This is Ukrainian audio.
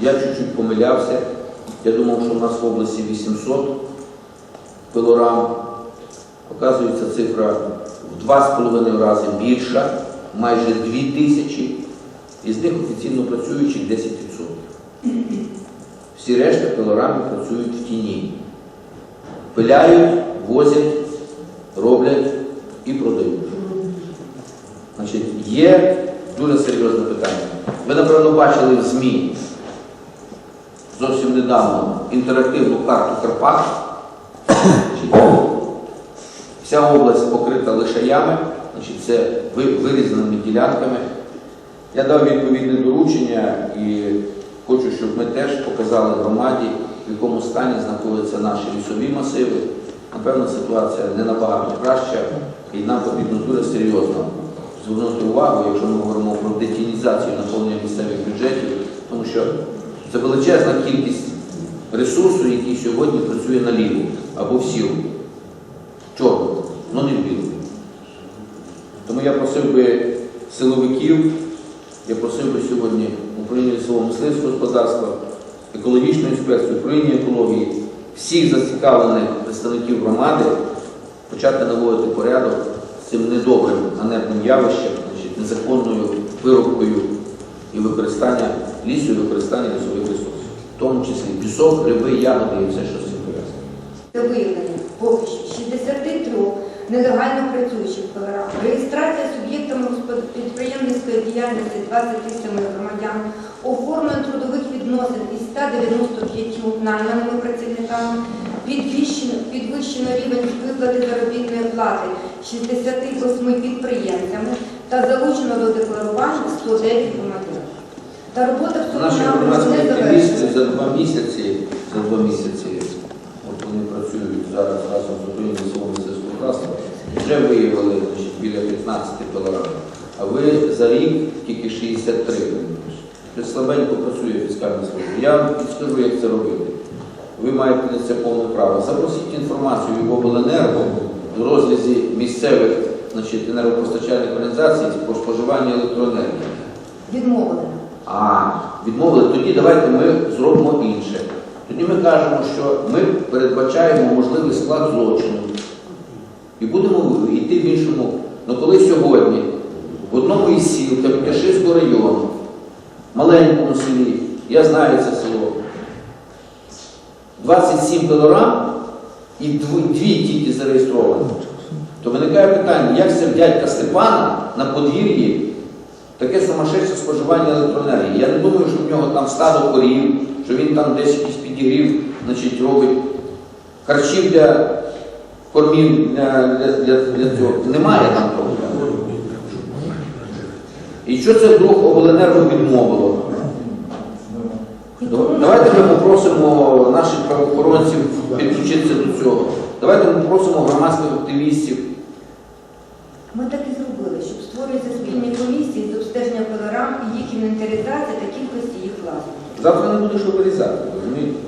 Я чуть-чуть помилявся. Я думав, що в нас в області 800 пилорам. Оказується, цифра в 2,5 рази більша, майже 2 тисячі. Із них офіційно працюючих 10%. Всі решта пилорами працюють в тіні. Пиляють, возять, роблять і продають. Значить, є дуже серйозне питання. Ви, напевно, бачили в ЗМІ зовсім недавно інтерактивну карту Карпат. Вся область покрита лишаями, значить, це ви- вирізаними ділянками. Я дав відповідне доручення і хочу, щоб ми теж показали громаді, в якому стані знаходяться наші лісові масиви. Напевно, ситуація не набагато краща, і нам потрібно дуже серйозно звернути увагу, якщо ми говоримо про детінізацію наповнення місцевих бюджетів, тому що це величезна кількість ресурсу, який сьогодні працює на ліву або в сілу. Чорну, але не в білу. Тому я просив би силовиків, я просив би сьогодні управління лісового мисливського господарства, екологічної інспекції, управління екології, всіх зацікавлених представників громади почати наводити порядок цим недобрим ганебним явищем, значить, незаконною вирубкою і використання лісу, і використання лісових ресурсів, в тому числі пісок, гриби, ягоди і все, що з цим пов'язано. Це виявлення поки що 63 нелегально працюючих ПРА, реєстрація суб'єктами підприємницької діяльності 27 громадян, оформлення трудових відносин із 195 найманими працівниками, підвищено, підвищено рівень виплати заробітної плати 68 підприємцями та залучено до декларування 109 громадян. Та робота в цьому напрямку не завершена. за два місяці, за два місяці, от вони працюють зараз разом з Україною лісового мистецтва, вже виявили значить, біля 15 пилорам. А ви за рік тільки 63 виявили. Тобто слабенько працює фіскальна служба. Я вам підскажу, як це робити. Ви маєте на це повне право. Запросіть інформацію в обленерго в розрізі місцевих значить, енергопостачальних організацій про споживання електроенергії. Відмовлено. А, відмовили, тоді давайте ми зробимо інше. Тоді ми кажемо, що ми передбачаємо можливий склад злочину і будемо йти в іншому. Ну коли сьогодні в одному із сіл Кам'яширського району, маленькому селі, я знаю це село, 27 пилорам і дві тільки зареєстровані, то виникає питання, як це дядька Степана на подвір'ї таке сумасшедше споживання електроенергії. Я не думаю, що в нього там стадо корів, що він там десь якийсь підігрів значить, робить харчів для кормів для, для, для, для цього. Немає там того. І що це вдруг обленерго відмовило? Давайте ми попросимо наших правоохоронців підключитися до цього. Давайте ми попросимо громадських активістів. Ми так і зробили, щоб створюються спільні комісії з обстеження пилорам і їх інвентаризації та кількості їх власників. Завтра не буде що вирізати, розумієте?